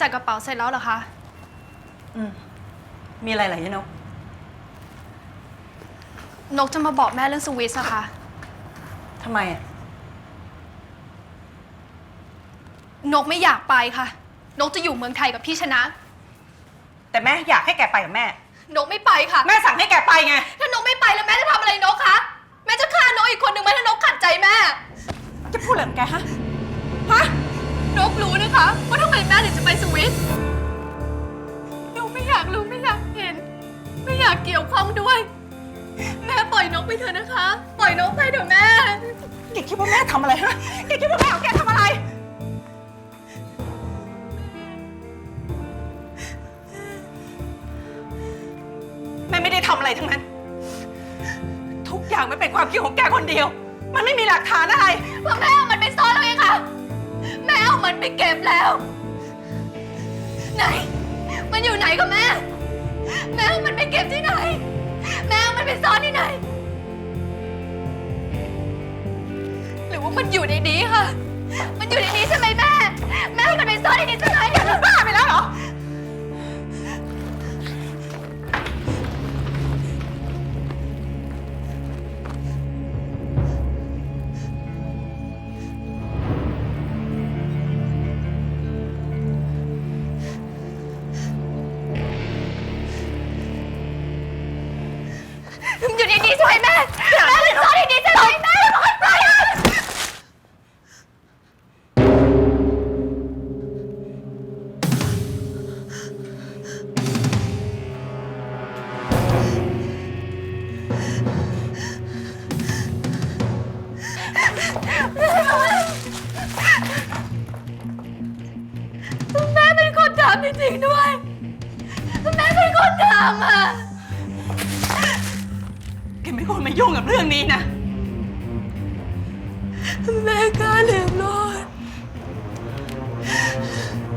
จัดกระเป๋าเสร็จแล้วเหรอคะ อืมมีอะไรเหรอยายนก นกจะมาบอกแม่เรื่องสวิสอะค่ะทำไมอะนกไม่อยากไปค่ะ นกจะอยู่เมืองไทยกับพี่ชนะ แต่แม่อยากให้แกไปกับแม่ นกไม่ไปค่ะ แม่สั่งให้แกไปไง ถ้านกไม่ไปแล้วแม่จะทำอะไรนกคะ แม่จะฆ่านกอีกคนหนึ่งไหมถ้านกขัดใจแม่ จะพูดอะไรของแกฮะ ฮะ นกรู้นะคะว่าทำไมแม่ถึงจะไปสวิสนกไม่อยากรู้ไม่อยากเห็น ไม่อยากเกี่ยวข้องด้วย แม่ปล่อยนกไปเถอะนะคะ ปล่อยนกไปเถอะแม่ แกคิดว่าแม่ทำอะไรฮะ แกคิดว่าแม่ของแกทำอะไร แม่ไม่ได้ทำอะไรทั้งนั้น ทุกอย่างมันเป็นความคิดของแกคนเดียว มันไม่มีหลักฐานอะไร เพราะแม่เอามันไปซ่อนแล้วไงคะ แม่เอามันไปเก็บแล้ว ไหน มันอยู่ไหนกับแม่ แม่เอามันไปเก็บที่ไหน แม่เอามันไปซ่อนที่ไหน หรือว่ามันอยู่ในนี้ค่ะ มันอยู่ในนี้ใช่ไหมแม่ แม่เอามันไปซ่อนในนี้ใช่ อยู่ในนี้ใช่ไหมแม่แม่ไปซ่อนในนี้ใช่ไหมแม่ไปแม่เป็นคนทำจริงๆด้วย แม่เป็นคนทำอะ ไม่ควรมายุ่งกับเรื่องนี้นะ แม่กล้าลืมโลด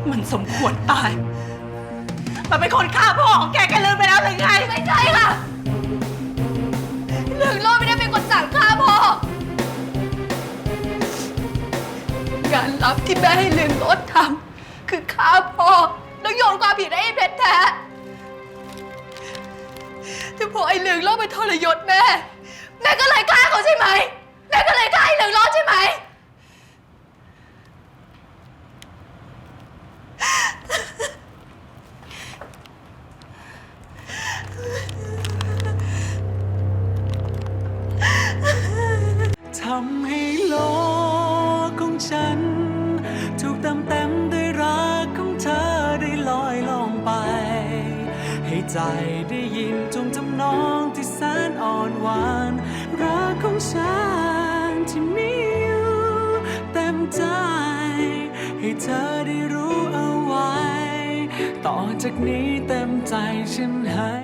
มันสมควรตาย มันเป็นคนฆ่าพ่อของแกแกลืมไปแล้วหรือไง ไม่ใช่ค่ะเหลืองโลดไม่ได้เป็นคนสั่งฆ่าพ่องานลับที่แม่ให้เหลืองโลดทำคือฆ่าพ่อ ทรยศแม่ แม่ก็เลยฆ่าเขาใช่ไหม แม่ก็เลยฆ่าไอ้เหลืองโลดใช่ไหม ทำให้โลกของฉัน ถูกเต็มเต็มด้วยรักของเธอได้ลอยล่องไป ให้ใจได้ยินจง เธอได้รู้เอาไว้ ต่อจากนี้เต็มใจฉันให้